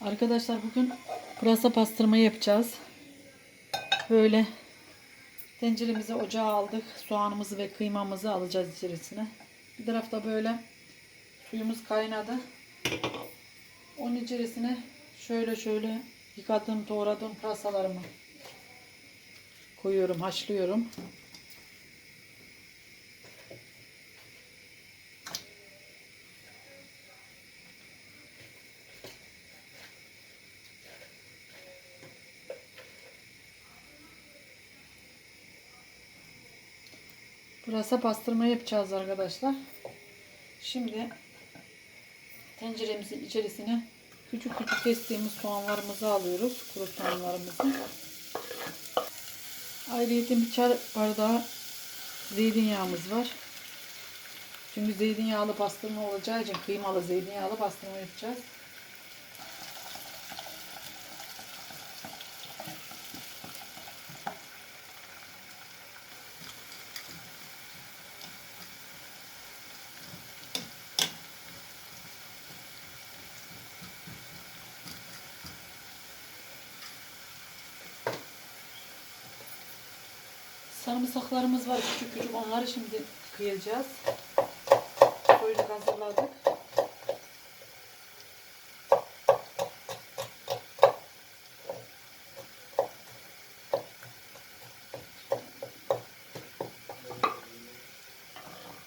Arkadaşlar bugün pırasa pastırma yapacağız. Böyle tenceremize ocağa aldık. Soğanımızı ve kıymamızı alacağız içerisine. Bir tarafta böyle suyumuz kaynadı. Onun içerisine şöyle şöyle yıkadım, doğradım pırasalarımı koyuyorum, haşlıyorum. Pırasa pastırma yapacağız arkadaşlar. Şimdi tenceremizin içerisine küçük küçük kestiğimiz soğanlarımızı alıyoruz. Kuru soğanlarımızı. Ayrıca bir çay bardağı zeytinyağımız var. Çünkü zeytinyağlı pastırma olacağı için kıymalı zeytinyağlı pastırma yapacağız. Sarımsaklarımız var küçük küçük onları şimdi kıyacağız. Soyunu hazırladık.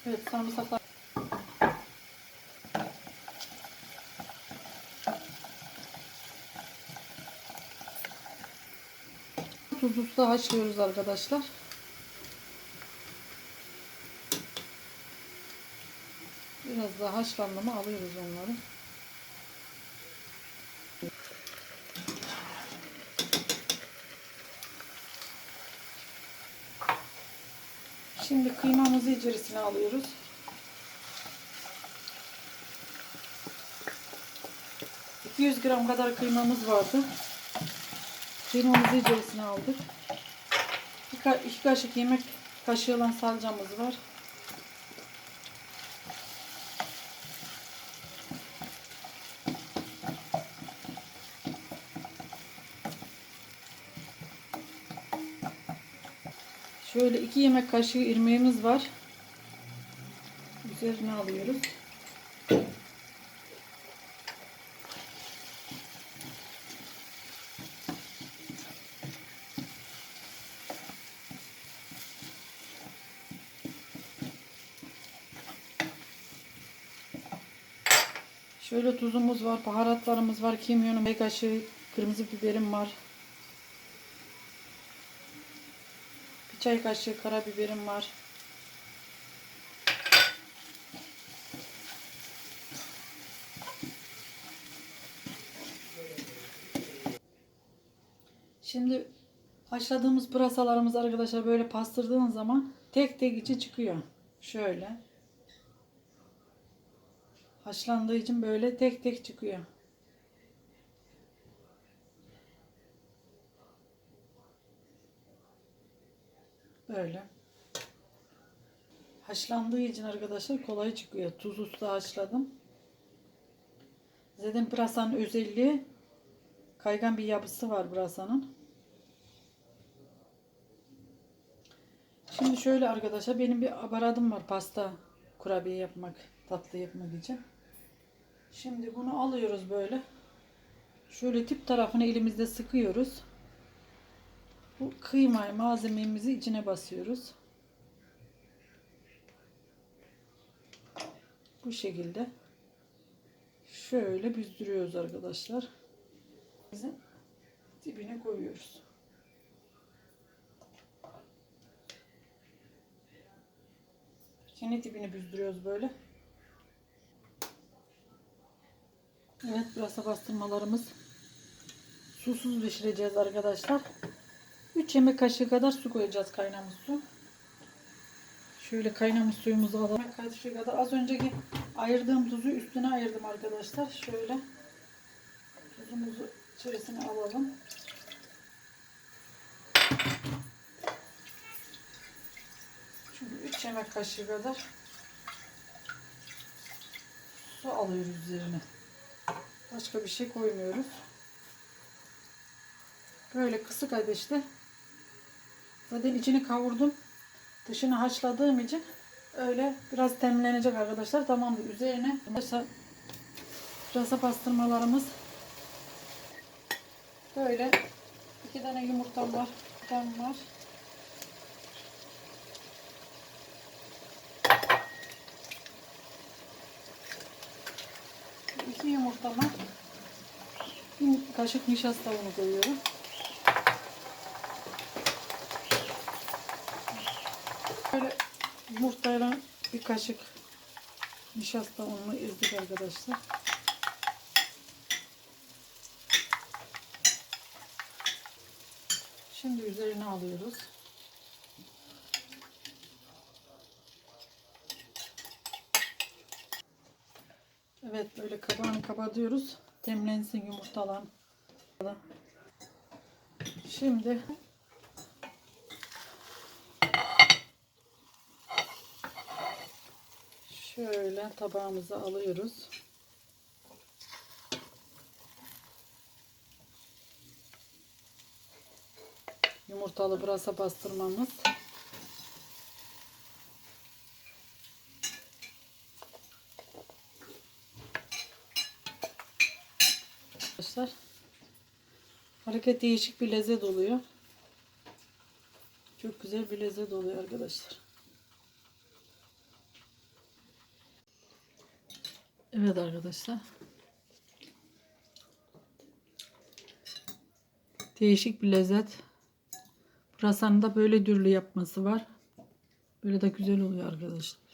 Evet sarımsaklar Tuzlu da haşlıyoruz arkadaşlar. Biraz daha haşlandı mı alıyoruz onları. Şimdi kıymamızı içerisine alıyoruz. ...200 gram kadar kıymamız vardı. Kıymamızı içerisine aldık. İki, ka iki kaşık yemek kaşığı olan salçamız var. Şöyle iki yemek kaşığı irmiğimiz var. Üzerine alıyoruz. Şöyle tuzumuz var, baharatlarımız var, kimyonum, bir kaşığı kırmızı biberim var. Çay kaşığı karabiberim var. Şimdi haşladığımız pırasalarımız arkadaşlar böyle pastırdığın zaman tek tek içi çıkıyor. Şöyle. Haşlandığı için böyle tek tek çıkıyor. Böyle. Haşlandığı için arkadaşlar kolay çıkıyor. Tuz usta haşladım. Zaten pırasanın özelliği kaygan bir yapısı var pırasanın. Şimdi şöyle arkadaşlar benim bir aparadım var pasta kurabiye yapmak, tatlı yapmak için. Şimdi bunu alıyoruz böyle. Şöyle tip tarafını elimizde sıkıyoruz. Bu kıymayı malzememizi içine basıyoruz. Bu şekilde şöyle büzdürüyoruz arkadaşlar. Bizim dibine koyuyoruz. Yine dibini büzdürüyoruz böyle. Evet burası bastırmalarımız. Susuz pişireceğiz arkadaşlar. 3 yemek kaşığı kadar su koyacağız kaynamış su. Şöyle kaynamış suyumuzu alalım. Yemek kaşığı kadar az önceki ayırdığım tuzu üstüne ayırdım arkadaşlar. Şöyle tuzumuzu içerisine alalım. Şimdi 3 yemek kaşığı kadar su alıyoruz üzerine. Başka bir şey koymuyoruz. Böyle kısık ateşte zaten içini kavurdum. Dışını haşladığım için öyle biraz temlenecek arkadaşlar. Tamamdır. Üzerine arkadaşlar pırasa pastırmalarımız böyle iki tane yumurtam var. Yumurtam var. İki yumurtama bir kaşık nişasta unu koyuyorum. Böyle yumurtayla bir kaşık nişasta ununu ezdik arkadaşlar. Şimdi üzerine alıyoruz. Evet böyle kabağını kapatıyoruz. Demlensin yumurtalar. Şimdi şöyle tabağımıza alıyoruz. Yumurtalı pırasa pastırmamız. Arkadaşlar hareket değişik bir lezzet oluyor. Çok güzel bir lezzet oluyor arkadaşlar. Evet arkadaşlar. Değişik bir lezzet. Pırasanın da böyle dürlü yapması var. Böyle de güzel oluyor arkadaşlar.